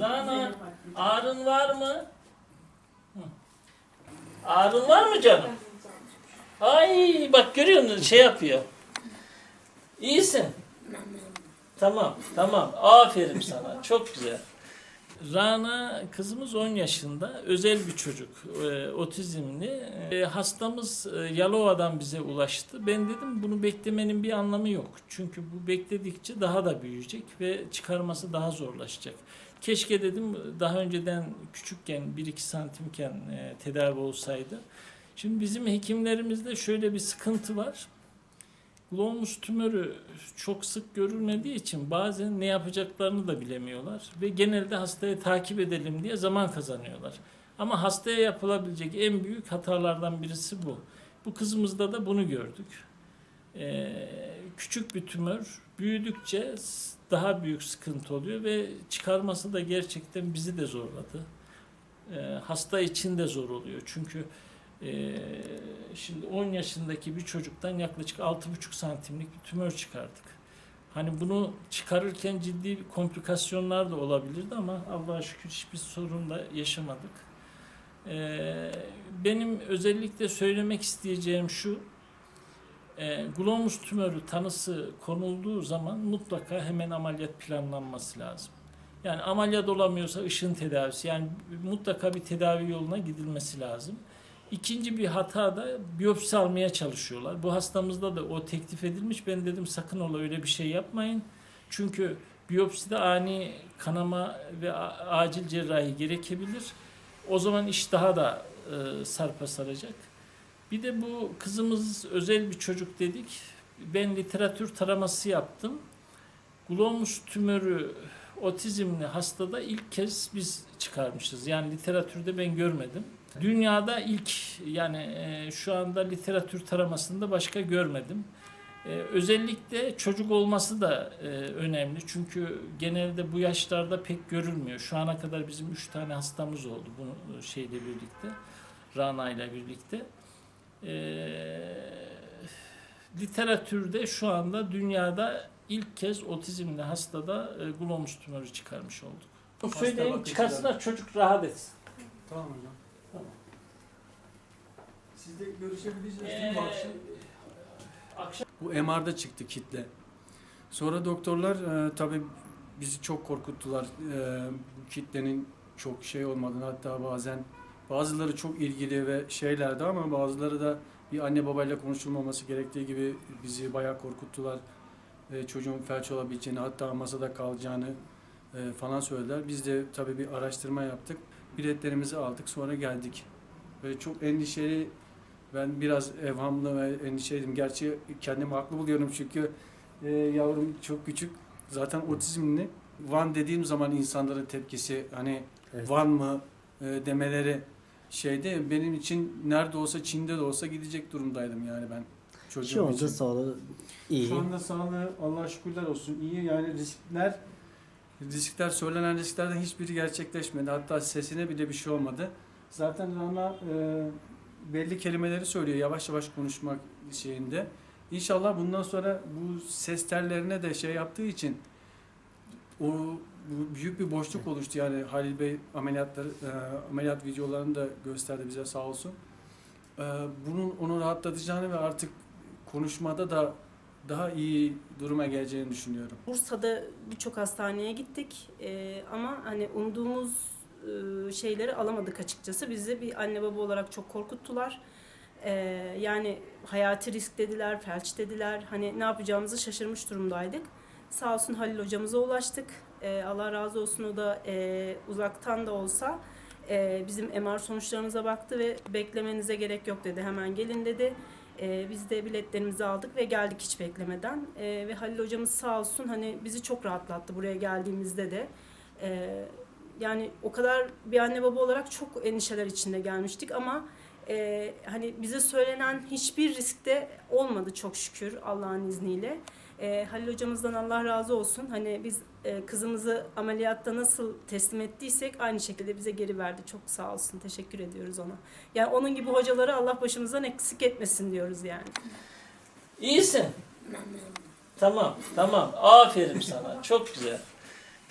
Rana ağrın var mı? Ağrın var mı canım? Ay bak görüyor musun şey yapıyor. İyisin. Tamam tamam aferin sana çok güzel. Rana kızımız 10 yaşında özel bir çocuk e, otizmli. E, hastamız e, Yalova'dan bize ulaştı. Ben dedim bunu beklemenin bir anlamı yok. Çünkü bu bekledikçe daha da büyüyecek ve çıkarması daha zorlaşacak. Keşke dedim daha önceden küçükken 1-2 santimken e, tedavi olsaydı. Şimdi bizim hekimlerimizde şöyle bir sıkıntı var. Glomus tümörü çok sık görülmediği için bazen ne yapacaklarını da bilemiyorlar ve genelde hastayı takip edelim diye zaman kazanıyorlar. Ama hastaya yapılabilecek en büyük hatalardan birisi bu. Bu kızımızda da bunu gördük. Ee, küçük bir tümör büyüdükçe daha büyük sıkıntı oluyor ve çıkarması da gerçekten bizi de zorladı. Ee, hasta için de zor oluyor çünkü ee, şimdi 10 yaşındaki bir çocuktan yaklaşık 6,5 santimlik bir tümör çıkardık. Hani bunu çıkarırken ciddi komplikasyonlar da olabilirdi ama Allah'a şükür hiçbir sorun da yaşamadık. Ee, benim özellikle söylemek isteyeceğim şu, e, glomus tümörü tanısı konulduğu zaman mutlaka hemen ameliyat planlanması lazım. Yani ameliyat olamıyorsa ışın tedavisi yani mutlaka bir tedavi yoluna gidilmesi lazım. İkinci bir hata da biyopsi almaya çalışıyorlar. Bu hastamızda da o teklif edilmiş. Ben dedim sakın ola öyle bir şey yapmayın. Çünkü biyopside ani kanama ve acil cerrahi gerekebilir. O zaman iş daha da e, sarpa saracak. Bir de bu kızımız özel bir çocuk dedik. Ben literatür taraması yaptım. Glomus tümörü otizmli hastada ilk kez biz çıkarmışız. Yani literatürde ben görmedim. Dünyada ilk yani e, şu anda literatür taramasında başka görmedim. E, özellikle çocuk olması da e, önemli. Çünkü genelde bu yaşlarda pek görülmüyor. Şu ana kadar bizim üç tane hastamız oldu bu şeyle birlikte. Rana ile birlikte. E, literatürde şu anda dünyada ilk kez otizmli hastada e, glomus tümörü çıkarmış olduk. Söyleyin çıkarsınlar çocuk rahat etsin. Tamam hocam. Siz de görüşebileceğiz değil Ee, mi akşam? akşam Bu MR'da çıktı kitle. Sonra doktorlar e, tabii bizi çok korkuttular. E, bu kitlenin çok şey olmadığını hatta bazen bazıları çok ilgili ve şeylerdi ama bazıları da bir anne babayla konuşulmaması gerektiği gibi bizi bayağı korkuttular. E, çocuğun felç olabileceğini hatta masada kalacağını e, falan söylediler. Biz de tabii bir araştırma yaptık. Biletlerimizi aldık sonra geldik. Ve çok endişeli ben biraz evhamlı ve endişeliydim. Gerçi kendimi haklı buluyorum çünkü e, yavrum çok küçük. Zaten otizmli. Van dediğim zaman insanların tepkisi hani Evet. Van mı e, demeleri şeyde benim için nerede olsa Çin'de de olsa gidecek durumdaydım yani ben Şu çocuğum anda için. sağlığı iyi. Şu anda sağlığı Allah'a şükürler olsun iyi yani riskler riskler söylenen risklerden hiçbiri gerçekleşmedi. Hatta sesine bile bir şey olmadı. Zaten Rana e, belli kelimeleri söylüyor yavaş yavaş konuşmak şeyinde. İnşallah bundan sonra bu ses tellerine de şey yaptığı için o büyük bir boşluk oluştu yani Halil Bey ameliyatları e, ameliyat videolarını da gösterdi bize sağ olsun. E, bunun onu rahatlatacağını ve artık konuşmada da daha iyi duruma geleceğini düşünüyorum. Bursa'da birçok hastaneye gittik Ee, ama hani umduğumuz e, şeyleri alamadık açıkçası. Bizi bir anne baba olarak çok korkuttular. Ee, yani hayati risk dediler, felç dediler. Hani ne yapacağımızı şaşırmış durumdaydık. Sağ olsun Halil hocamıza ulaştık. Ee, Allah razı olsun o da e, uzaktan da olsa e, bizim MR sonuçlarımıza baktı ve beklemenize gerek yok dedi. Hemen gelin dedi. Ee, biz de biletlerimizi aldık ve geldik hiç beklemeden. Ee, ve Halil hocamız sağ olsun hani bizi çok rahatlattı buraya geldiğimizde de. Ee, yani o kadar bir anne baba olarak çok endişeler içinde gelmiştik ama e, hani bize söylenen hiçbir riskte olmadı çok şükür Allah'ın izniyle. Ee, Halil hocamızdan Allah razı olsun. Hani biz e, kızımızı ameliyatta nasıl teslim ettiysek aynı şekilde bize geri verdi. Çok sağ olsun. Teşekkür ediyoruz ona. Yani onun gibi hocaları Allah başımızdan eksik etmesin diyoruz yani. iyisin. Tamam tamam aferin sana çok güzel.